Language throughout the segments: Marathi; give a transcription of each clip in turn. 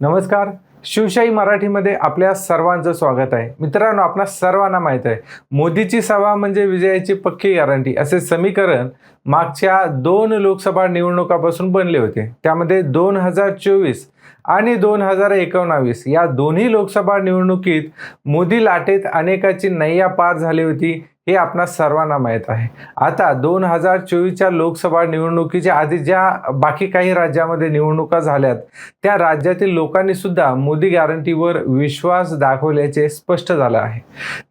नमस्कार. शिवशाही मराठीमध्ये आपल्या सर्वांचं स्वागत आहे. मित्रांनो आपणा सर्वांना माहीत आहे. मोदीची सभा म्हणजे विजयाची पक्की गॅरंटी असे समीकरण मागच्या दोन लोकसभा निवडणुकापासून बनले होते. त्यामध्ये दोन हजार चोवीस आणि दोन हजार एकोणावीस या दोन्ही लोकसभा निवडणुकीत मोदी लाटेत अनेकाची नैया पार झाली होती. हे आपणा सर्वांना माहीत आहे. आता दोन हजार चोवीसच्या लोकसभा निवडणुकीच्या आधी ज्या बाकी काही राज्यामध्ये निवडणुका झाल्यात त्या राज्यातील लोकांनी सुद्धा मोदी गॅरंटीवर विश्वास दाखवल्याचे स्पष्ट झालं आहे.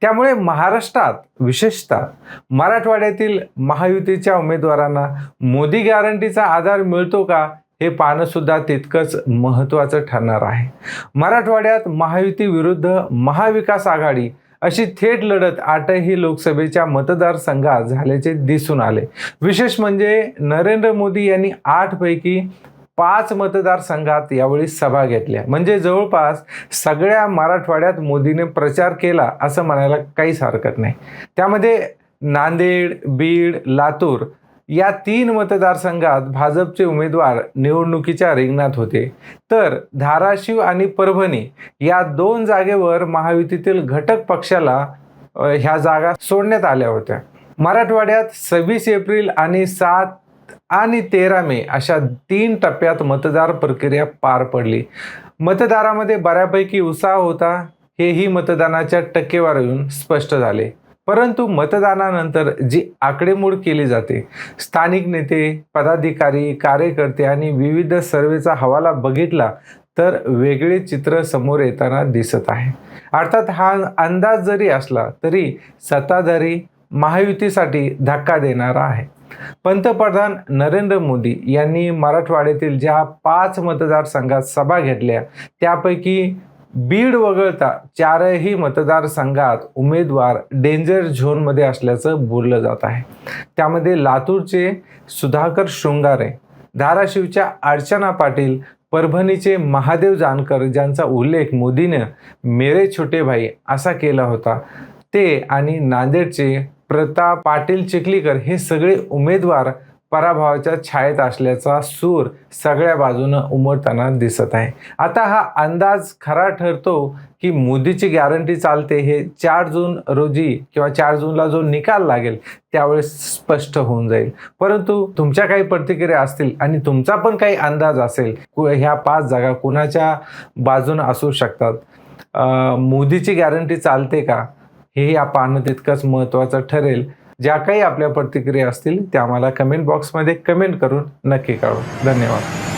त्यामुळे महाराष्ट्रात विशेषतः मराठवाड्यातील महायुतीच्या उमेदवारांना मोदी गॅरंटीचा आधार मिळतो का हे पाहणं सुद्धा तितकंच महत्त्वाचं ठरणार आहे. मराठवाड्यात महायुती विरुद्ध महाविकास आघाडी अशी थेट लढत आठही लोकसभेच्या मतदारसंघात झाल्याचे दिसून आले. विशेष म्हणजे नरेंद्र मोदी यांनी आठपैकी पाच मतदारसंघात यावेळी सभा घेतल्या. म्हणजे जवळपास सगळ्या मराठवाड्यात मोदीने प्रचार केला असं म्हणायला काहीच हरकत नाही. त्यामध्ये नांदेड बीड लातूर या तीन मतदारसंघात भाजपचे उमेदवार निवडणुकीच्या रिंगणात होते. तर धाराशिव आणि परभणी या दोन जागेवर महायुतीतील घटक पक्षाला ह्या जागा सोडण्यात आल्या होत्या. मराठवाड्यात सव्वीस एप्रिल आणि सात आणि तेरा मे अशा तीन टप्प्यात मतदार प्रक्रिया पार पडली. मतदारामध्ये बऱ्यापैकी उत्साह होता. हेही मतदानाच्या टक्केवारीहून स्पष्ट झाले. परंतु मतदानानंतर जी आकडेमोड केली जाते स्थानिक नेते पदाधिकारी कार्यकर्ते आणि विविध सर्वेचा हवाला बघितला तर वेगळे चित्र समोर येताना दिसत आहे. अर्थात हा अंदाज जरी असला तरी सत्ताधारी महायुतीसाठी धक्का देणारा आहे. पंतप्रधान नरेंद्र मोदी यांनी मराठवाड्यातील ज्या पाच मतदारसंघात सभा घेतल्या त्यापैकी बीड वगळता चारही मतदारसंघात उमेदवार डेंजर झोनमध्ये असल्याचं बोललं जात आहे. त्यामध्ये लातूरचे सुधाकर शृंगारे धाराशिवच्या अर्चना पाटील परभणीचे महादेव जानकर ज्यांचा उल्लेख मोदीनं मेरे छोटे भाई असा केला होता ते आणि नांदेडचे प्रताप पाटील चिखलीकर हे सगळे उमेदवार पराभवाच्या छायेत असल्याचा सूर सगळ्या बाजूनं उमटताना दिसत आहे. आता हा अंदाज खरा ठरतो की मोदीची गॅरंटी चालते हे चार जून रोजी किंवा चार जूनला जो निकाल लागेल त्यावेळेस स्पष्ट होऊन जाईल. परंतु तुमच्या काही प्रतिक्रिया असतील आणि तुमचा पण काही अंदाज असेल कु- ह्या पाच जागा कुणाच्या बाजूनं असू शकतात? मोदीची गॅरंटी चालते का? हे या पानं तितकंच महत्त्वाचं ठरेल. ज्या काही आपल्या प्रतिक्रिया असतील त्या आम्हाला कमेंट बॉक्समध्ये कमेंट करून नक्की काढू धन्यवाद.